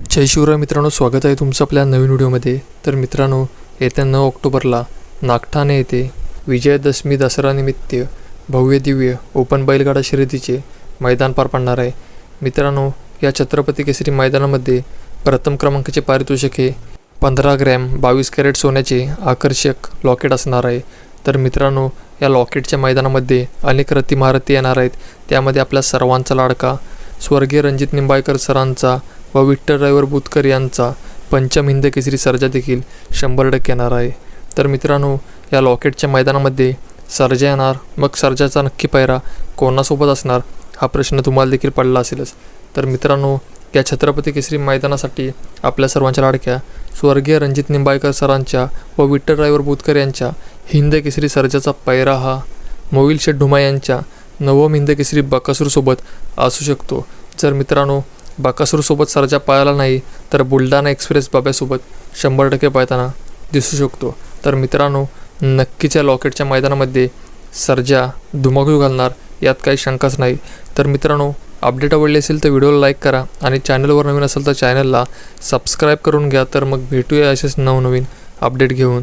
जय शिवराय मित्रांनो स्वागत आहे तुमचं आपल्या नवीन व्हिडिओमध्ये. तर मित्रांनो येत्या नऊ ऑक्टोबरला नागठाणे येथे विजयादशमी दसरानिमित्त भव्य दिव्य ओपन बैलगाडा शर्यतीचे मैदान पार पडणार आहे. मित्रांनो या छत्रपती केसरी मैदानामध्ये प्रथम क्रमांकाचे पारितोषिक हे पंधरा ग्रॅम बावीस कॅरेट सोन्याचे आकर्षक लॉकेट असणार आहे. तर मित्रांनो या लॉकेटच्या मैदानामध्ये अनेक रथी महारथी येणार आहेत. त्यामध्ये आपल्या सर्वांचा लाडका स्वर्गीय रणजित निंबाळकर सरांचा व विठ्ठल रविवार बुतकर यांचा पंचम हिंद केसरी सर्जा देखील शंभर टक्के येणार आहे. तर मित्रांनो या लॉकेटच्या मैदानामध्ये सर्जा येणार. मग सर्जाचा नक्की पायरा कोणासोबत असणार हा प्रश्न तुम्हाला देखील पडला असेलच. तर मित्रांनो या छत्रपती केसरी मैदानासाठी आपल्या सर्वांच्या लाडक्या स्वर्गीय रणजित निंबाळकर सरांच्या व विठ्ठल ड्रायव्हर बुतकर यांच्या हिंद केसरी सर्जाचा पैरा हा मोविल शेठ ढुमा यांच्या नवम हिंद केसरी बकासूरसोबत असू शकतो. जर मित्रांनो बाकासूरसोबत सरजा पाळाला नाही तर बुलढाणा एक्सप्रेस बाब्यासोबत शंभर टक्के पाळताना दिसू शकतो. तर मित्रांनो नक्कीच्या लॉकेटच्या मैदानामध्ये सर्जा धुमाकूळ घालणार यात काही शंकाच नाही. तर मित्रांनो अपडेट आवडली असेल तर व्हिडिओला लाईक करा आणि चॅनलवर नवीन असेल तर चॅनलला सबस्क्राईब करून घ्या तर मग भेटूया असेच नवनवीन अपडेट घेऊन.